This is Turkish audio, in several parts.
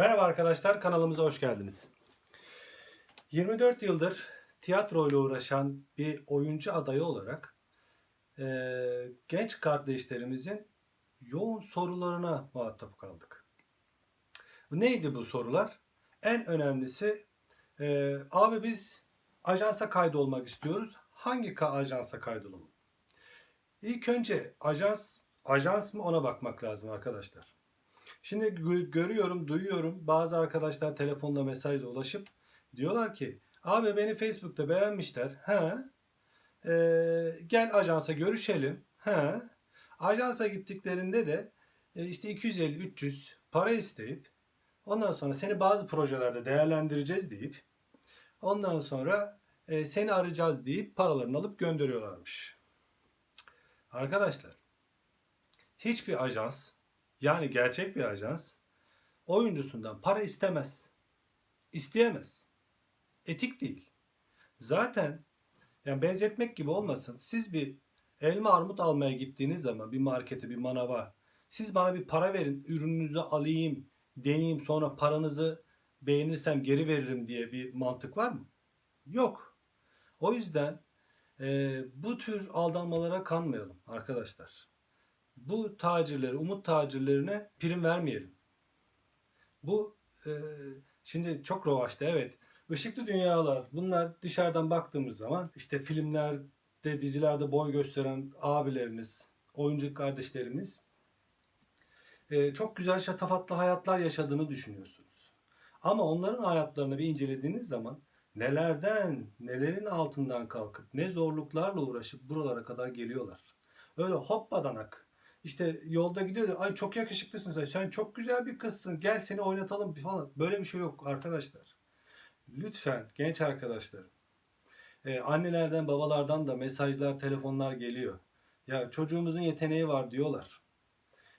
Merhaba arkadaşlar, kanalımıza hoş geldiniz. 24 yıldır tiyatro ile uğraşan bir oyuncu adayı olarak eee, genç kardeşlerimizin yoğun sorularına muhatap kaldık. Neydi bu sorular? En önemlisi eee, abi biz ajansa kaydolmak istiyoruz. Hangi ka- ajansa kaydolalım? İlk önce ajans ajans mı ona bakmak lazım arkadaşlar. Şimdi gö- görüyorum, duyuyorum bazı arkadaşlar telefonla mesajla ulaşıp diyorlar ki abi beni Facebook'ta beğenmişler. He. Ee, gel ajansa görüşelim. He. Ajansa gittiklerinde de e, işte 250-300 para isteyip ondan sonra seni bazı projelerde değerlendireceğiz deyip ondan sonra e, seni arayacağız deyip paralarını alıp gönderiyorlarmış. Arkadaşlar hiçbir ajans yani gerçek bir ajans oyuncusundan para istemez. İsteyemez. Etik değil. Zaten yani benzetmek gibi olmasın. Siz bir elma armut almaya gittiğiniz zaman bir markete, bir manava siz bana bir para verin, ürününüzü alayım, deneyeyim sonra paranızı beğenirsem geri veririm diye bir mantık var mı? Yok. O yüzden e, bu tür aldanmalara kanmayalım arkadaşlar bu tacirleri, umut tacirlerine prim vermeyelim. Bu e, şimdi çok revaçta evet. Işıklı dünyalar bunlar dışarıdan baktığımız zaman işte filmlerde, dizilerde boy gösteren abilerimiz, oyuncu kardeşlerimiz e, çok güzel şatafatlı hayatlar yaşadığını düşünüyorsunuz. Ama onların hayatlarını bir incelediğiniz zaman nelerden, nelerin altından kalkıp ne zorluklarla uğraşıp buralara kadar geliyorlar. Öyle hoppadanak işte yolda gidiyor da ay çok yakışıklısın sen. Sen çok güzel bir kızsın. Gel seni oynatalım falan. Böyle bir şey yok arkadaşlar. Lütfen genç arkadaşlarım. Ee, annelerden babalardan da mesajlar, telefonlar geliyor. Ya çocuğumuzun yeteneği var diyorlar.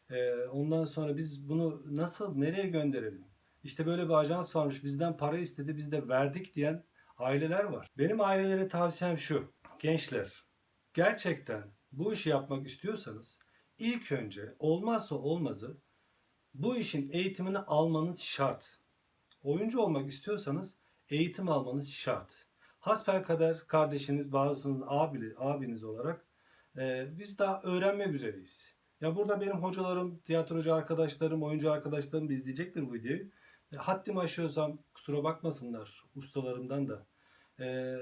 Ee, ondan sonra biz bunu nasıl, nereye gönderelim? İşte böyle bir ajans varmış bizden para istedi biz de verdik diyen aileler var. Benim ailelere tavsiyem şu. Gençler gerçekten bu işi yapmak istiyorsanız ilk önce olmazsa olmazı bu işin eğitimini almanız şart. Oyuncu olmak istiyorsanız eğitim almanız şart. Hasbelkader kardeşiniz, bazısının abili, abiniz olarak e, biz daha öğrenmek üzereyiz. Ya burada benim hocalarım, tiyatrocu arkadaşlarım, oyuncu arkadaşlarım izleyecektir bu videoyu. E, haddimi aşıyorsam kusura bakmasınlar ustalarımdan da. E,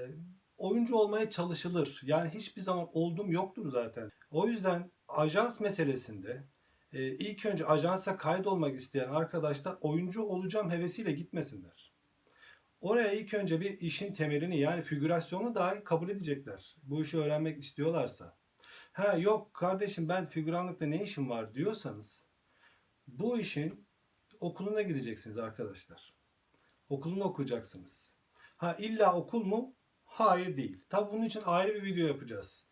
oyuncu olmaya çalışılır. Yani hiçbir zaman oldum yoktur zaten. O yüzden ajans meselesinde e, ilk önce ajansa kaydolmak isteyen arkadaşlar oyuncu olacağım hevesiyle gitmesinler. Oraya ilk önce bir işin temelini yani figürasyonu dahi kabul edecekler. Bu işi öğrenmek istiyorlarsa. Ha yok kardeşim ben figüranlıkta ne işim var diyorsanız bu işin okuluna gideceksiniz arkadaşlar. Okulunu okuyacaksınız. Ha illa okul mu? Hayır değil. Tabi bunun için ayrı bir video yapacağız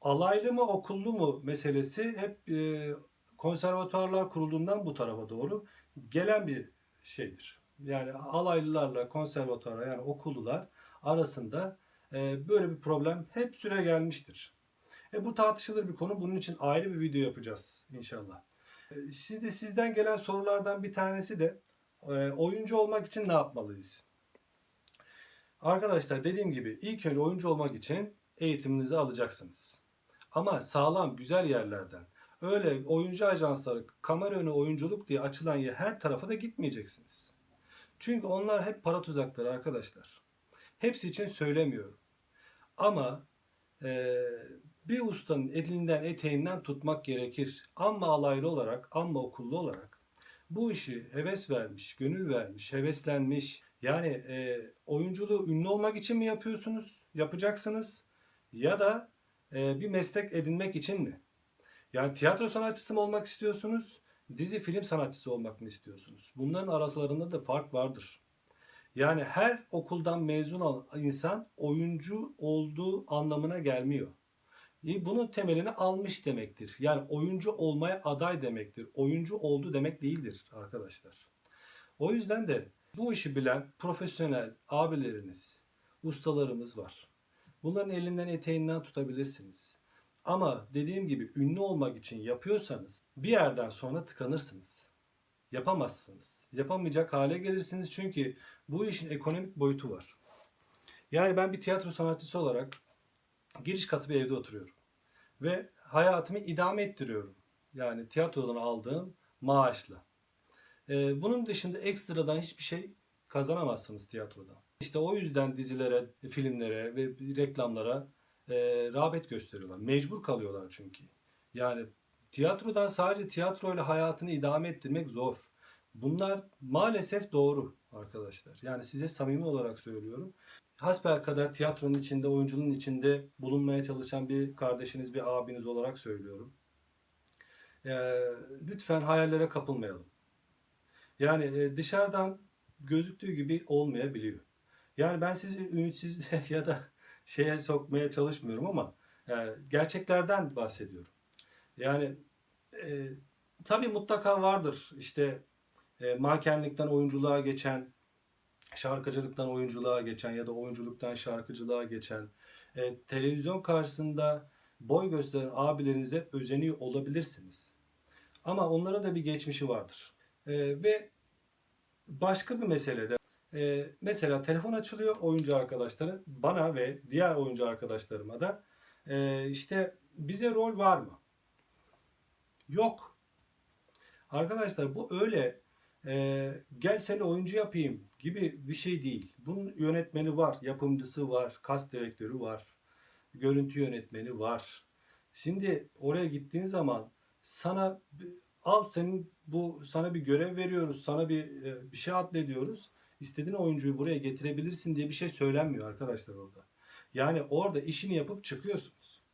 alaylı mı okullu mu meselesi hep e, konservatuarlar kurulduğundan bu tarafa doğru gelen bir şeydir. Yani alaylılarla konservatuar yani okullular arasında e, böyle bir problem hep süre gelmiştir. E, bu tartışılır bir konu. Bunun için ayrı bir video yapacağız inşallah. E, şimdi sizden gelen sorulardan bir tanesi de e, oyuncu olmak için ne yapmalıyız? Arkadaşlar dediğim gibi ilk önce oyuncu olmak için eğitiminizi alacaksınız. Ama sağlam, güzel yerlerden. Öyle oyuncu ajansları, kamera önü oyunculuk diye açılan yer her tarafa da gitmeyeceksiniz. Çünkü onlar hep para tuzakları arkadaşlar. Hepsi için söylemiyorum. Ama e, bir ustanın elinden eteğinden tutmak gerekir. Amma alaylı olarak, amma okullu olarak bu işi heves vermiş, gönül vermiş, heveslenmiş. Yani e, oyunculuğu ünlü olmak için mi yapıyorsunuz? Yapacaksınız. Ya da bir meslek edinmek için mi? Yani tiyatro sanatçısı mı olmak istiyorsunuz? Dizi film sanatçısı olmak mı istiyorsunuz? Bunların aralarında da fark vardır. Yani her okuldan mezun olan insan oyuncu olduğu anlamına gelmiyor. Bunun temelini almış demektir. Yani oyuncu olmaya aday demektir. Oyuncu oldu demek değildir arkadaşlar. O yüzden de bu işi bilen profesyonel abileriniz, ustalarımız var. Bunların elinden eteğinden tutabilirsiniz. Ama dediğim gibi ünlü olmak için yapıyorsanız bir yerden sonra tıkanırsınız. Yapamazsınız. Yapamayacak hale gelirsiniz çünkü bu işin ekonomik boyutu var. Yani ben bir tiyatro sanatçısı olarak giriş katı bir evde oturuyorum. Ve hayatımı idame ettiriyorum. Yani tiyatrodan aldığım maaşla. Bunun dışında ekstradan hiçbir şey kazanamazsınız tiyatrodan. İşte o yüzden dizilere, filmlere ve reklamlara e, rağbet gösteriyorlar. Mecbur kalıyorlar çünkü. Yani tiyatrodan sadece tiyatroyla hayatını idame ettirmek zor. Bunlar maalesef doğru arkadaşlar. Yani size samimi olarak söylüyorum. Hasbel kadar tiyatronun içinde, oyunculuğun içinde bulunmaya çalışan bir kardeşiniz, bir abiniz olarak söylüyorum. Ee, lütfen hayallere kapılmayalım. Yani e, dışarıdan gözüktüğü gibi olmayabiliyor. Yani ben sizi ümitsiz ya da şeye sokmaya çalışmıyorum ama e, gerçeklerden bahsediyorum. Yani e, tabii mutlaka vardır işte e, mankenlikten oyunculuğa geçen, şarkıcılıktan oyunculuğa geçen ya da oyunculuktan şarkıcılığa geçen, e, televizyon karşısında boy gösteren abilerinize özeniyor olabilirsiniz. Ama onlara da bir geçmişi vardır. E, ve başka bir meselede e, mesela telefon açılıyor oyuncu arkadaşları bana ve diğer oyuncu arkadaşlarıma da e, işte bize rol var mı? Yok. Arkadaşlar bu öyle e, gel seni oyuncu yapayım gibi bir şey değil. Bunun yönetmeni var, yapımcısı var, kas direktörü var, görüntü yönetmeni var. Şimdi oraya gittiğin zaman sana al senin bu sana bir görev veriyoruz, sana bir e, bir şey addediyoruz. İstediğin oyuncuyu buraya getirebilirsin diye bir şey söylenmiyor arkadaşlar orada. Yani orada işini yapıp çıkıyorsunuz.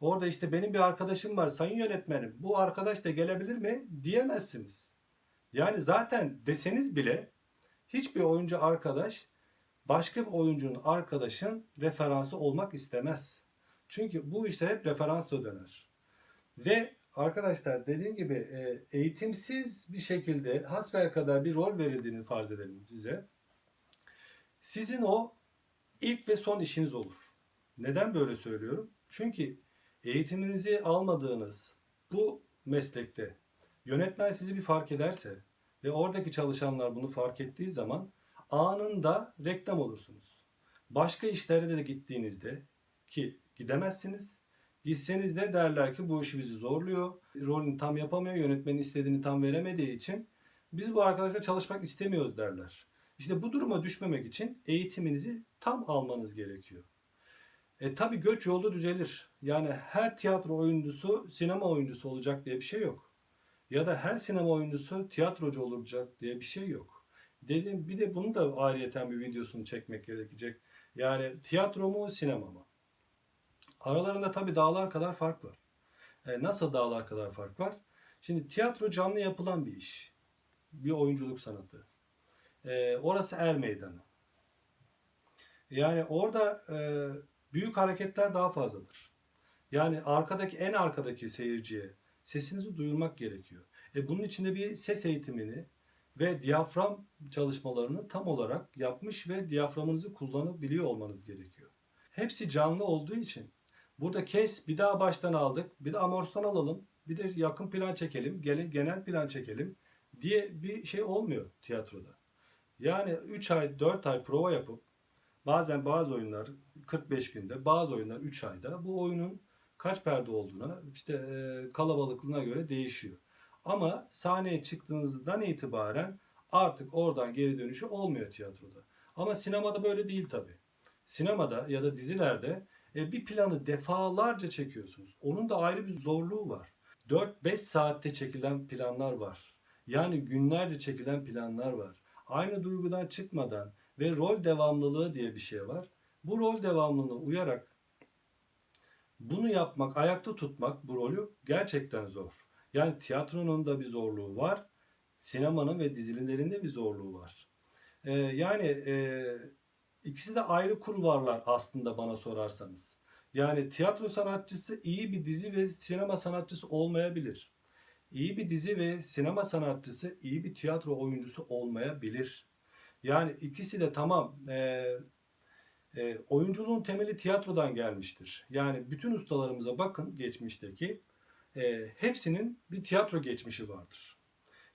Orada işte benim bir arkadaşım var sayın yönetmenim bu arkadaş da gelebilir mi diyemezsiniz. Yani zaten deseniz bile hiçbir oyuncu arkadaş başka bir oyuncunun arkadaşın referansı olmak istemez. Çünkü bu işler hep referansla döner. Ve arkadaşlar dediğim gibi e, eğitimsiz bir şekilde hasbelkader bir rol verildiğini farz edelim size. Sizin o ilk ve son işiniz olur. Neden böyle söylüyorum? Çünkü eğitiminizi almadığınız bu meslekte yönetmen sizi bir fark ederse ve oradaki çalışanlar bunu fark ettiği zaman anında reklam olursunuz. Başka işlere de gittiğinizde ki gidemezsiniz. Gitseniz de derler ki bu işi bizi zorluyor. Rolünü tam yapamıyor. Yönetmenin istediğini tam veremediği için biz bu arkadaşla çalışmak istemiyoruz derler. İşte bu duruma düşmemek için eğitiminizi tam almanız gerekiyor. E tabi göç yolda düzelir. Yani her tiyatro oyuncusu sinema oyuncusu olacak diye bir şey yok. Ya da her sinema oyuncusu tiyatrocu olacak diye bir şey yok. Dedim bir de bunu da ayrıyeten bir videosunu çekmek gerekecek. Yani tiyatro mu sinema mı? Aralarında tabi dağlar kadar fark var. E, nasıl dağlar kadar fark var? Şimdi tiyatro canlı yapılan bir iş. Bir oyunculuk sanatı. E, orası er meydanı. Yani orada e, büyük hareketler daha fazladır. Yani arkadaki en arkadaki seyirciye sesinizi duyurmak gerekiyor. E bunun içinde bir ses eğitimini ve diyafram çalışmalarını tam olarak yapmış ve diyaframınızı kullanabiliyor olmanız gerekiyor. Hepsi canlı olduğu için burada kes bir daha baştan aldık bir de amorstan alalım bir de yakın plan çekelim genel plan çekelim diye bir şey olmuyor tiyatroda. Yani 3 ay 4 ay prova yapıp bazen bazı oyunlar 45 günde bazı oyunlar 3 ayda bu oyunun kaç perde olduğuna işte e, kalabalıklığına göre değişiyor. Ama sahneye çıktığınızdan itibaren artık oradan geri dönüşü olmuyor tiyatroda. Ama sinemada böyle değil tabi. Sinemada ya da dizilerde e, bir planı defalarca çekiyorsunuz. Onun da ayrı bir zorluğu var. 4-5 saatte çekilen planlar var. Yani günlerce çekilen planlar var. Aynı duygudan çıkmadan ve rol devamlılığı diye bir şey var. Bu rol devamlılığına uyarak bunu yapmak, ayakta tutmak bu rolü gerçekten zor. Yani tiyatronun da bir zorluğu var. Sinemanın ve dizilerin de bir zorluğu var. Ee, yani e, ikisi de ayrı kulvarlar aslında bana sorarsanız. Yani tiyatro sanatçısı iyi bir dizi ve sinema sanatçısı olmayabilir. İyi bir dizi ve sinema sanatçısı iyi bir tiyatro oyuncusu olmayabilir. Yani ikisi de tamam e, e, oyunculuğun temeli tiyatrodan gelmiştir. Yani bütün ustalarımıza bakın geçmişteki e, hepsinin bir tiyatro geçmişi vardır.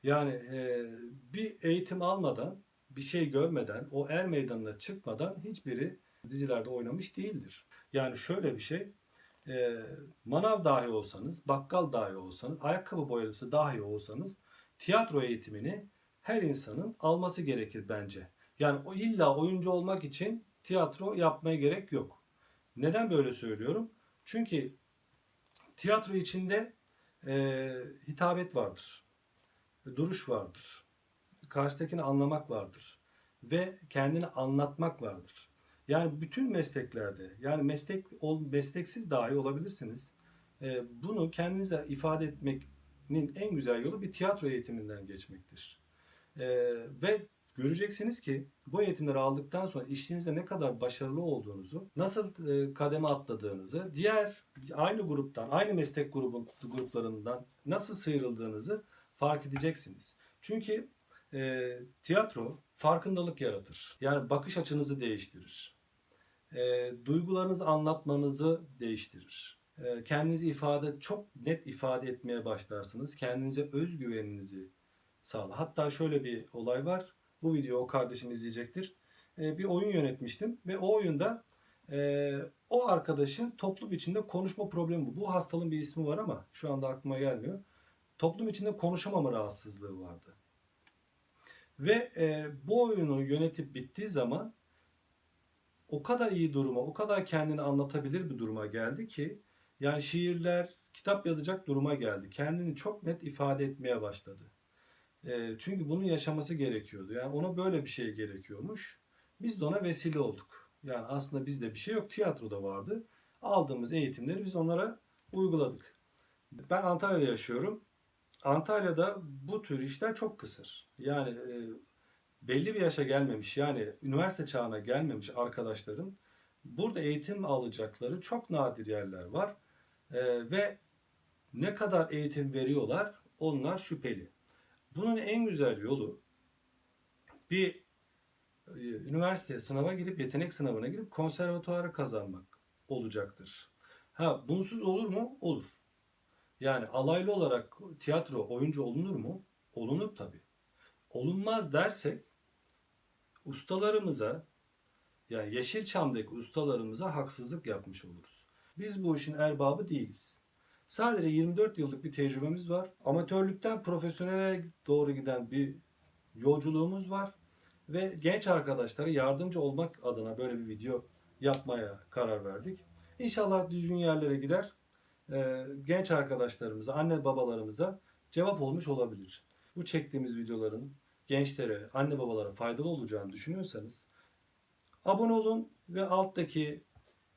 Yani e, bir eğitim almadan, bir şey görmeden, o er meydanına çıkmadan hiçbiri dizilerde oynamış değildir. Yani şöyle bir şey, e, manav dahi olsanız, bakkal dahi olsanız, ayakkabı boyacısı dahi olsanız tiyatro eğitimini her insanın alması gerekir bence. Yani o illa oyuncu olmak için tiyatro yapmaya gerek yok. Neden böyle söylüyorum? Çünkü tiyatro içinde e, hitabet vardır, duruş vardır, karşıdakini anlamak vardır ve kendini anlatmak vardır. Yani bütün mesleklerde, yani meslek ol, mesleksiz dahi olabilirsiniz. E, bunu kendinize ifade etmenin en güzel yolu bir tiyatro eğitiminden geçmektir. E, ve göreceksiniz ki bu eğitimleri aldıktan sonra işinizde ne kadar başarılı olduğunuzu, nasıl e, kademe atladığınızı, diğer aynı gruptan, aynı meslek grubun gruplarından nasıl sıyrıldığınızı fark edeceksiniz. Çünkü e, tiyatro farkındalık yaratır. Yani bakış açınızı değiştirir. E, duygularınızı anlatmanızı değiştirir. E, kendinizi ifade çok net ifade etmeye başlarsınız. Kendinize özgüveninizi sağlar. Hatta şöyle bir olay var. Bu videoyu o kardeşim izleyecektir. E, bir oyun yönetmiştim ve o oyunda e, o arkadaşın toplum içinde konuşma problemi bu. Bu hastalığın bir ismi var ama şu anda aklıma gelmiyor. Toplum içinde konuşamama rahatsızlığı vardı. Ve e, bu oyunu yönetip bittiği zaman o kadar iyi duruma, o kadar kendini anlatabilir bir duruma geldi ki yani şiirler, kitap yazacak duruma geldi. Kendini çok net ifade etmeye başladı. E, çünkü bunun yaşaması gerekiyordu. Yani ona böyle bir şey gerekiyormuş. Biz de ona vesile olduk. Yani aslında bizde bir şey yok. Tiyatroda vardı. Aldığımız eğitimleri biz onlara uyguladık. Ben Antalya'da yaşıyorum. Antalya'da bu tür işler çok kısır. Yani e, belli bir yaşa gelmemiş yani üniversite çağına gelmemiş arkadaşların burada eğitim alacakları çok nadir yerler var. E, ve ne kadar eğitim veriyorlar onlar şüpheli. Bunun en güzel yolu bir e, üniversiteye sınava girip yetenek sınavına girip konservatuarı kazanmak olacaktır. Ha bunsuz olur mu? Olur. Yani alaylı olarak tiyatro oyuncu olunur mu? Olunur tabi. Olunmaz dersek ustalarımıza yani Yeşilçam'daki ustalarımıza haksızlık yapmış oluruz. Biz bu işin erbabı değiliz. Sadece 24 yıllık bir tecrübemiz var. Amatörlükten profesyonele doğru giden bir yolculuğumuz var. Ve genç arkadaşlara yardımcı olmak adına böyle bir video yapmaya karar verdik. İnşallah düzgün yerlere gider. Ee, genç arkadaşlarımıza, anne babalarımıza cevap olmuş olabilir. Bu çektiğimiz videoların gençlere, anne babalara faydalı olacağını düşünüyorsanız abone olun ve alttaki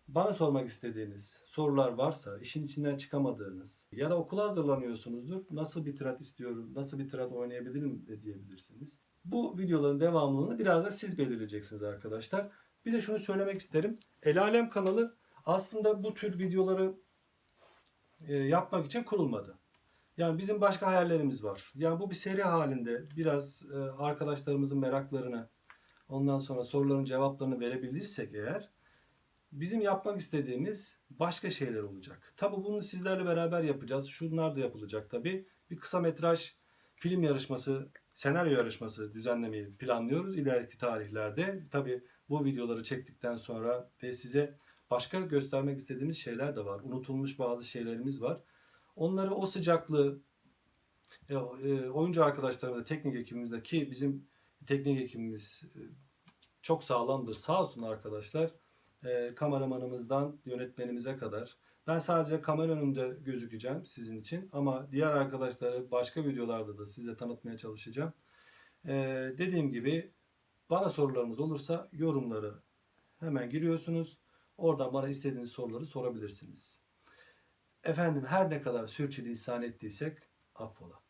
bana sormak istediğiniz sorular varsa, işin içinden çıkamadığınız ya da okula hazırlanıyorsunuzdur. Nasıl bir tirat istiyorum, nasıl bir tirat oynayabilirim de diyebilirsiniz. Bu videoların devamlılığını biraz da siz belirleyeceksiniz arkadaşlar. Bir de şunu söylemek isterim. El Alem kanalı aslında bu tür videoları e, yapmak için kurulmadı. Yani bizim başka hayallerimiz var. Yani bu bir seri halinde biraz e, arkadaşlarımızın meraklarını ondan sonra soruların cevaplarını verebilirsek eğer bizim yapmak istediğimiz başka şeyler olacak. Tabi bunu sizlerle beraber yapacağız. Şunlar da yapılacak tabi. Bir kısa metraj film yarışması, senaryo yarışması düzenlemeyi planlıyoruz ileriki tarihlerde. Tabi bu videoları çektikten sonra ve size başka göstermek istediğimiz şeyler de var. Unutulmuş bazı şeylerimiz var. Onları o sıcaklığı e, e, oyuncu arkadaşlarımızla, teknik ekibimizde ki bizim teknik ekibimiz e, çok sağlamdır. Sağ olsun arkadaşlar. Kameramanımızdan yönetmenimize kadar. Ben sadece kamera önünde gözükeceğim sizin için ama diğer arkadaşları başka videolarda da size tanıtmaya çalışacağım. Dediğim gibi bana sorularınız olursa yorumları hemen giriyorsunuz. Oradan bana istediğiniz soruları sorabilirsiniz. Efendim her ne kadar sürçülisan ettiysek affola.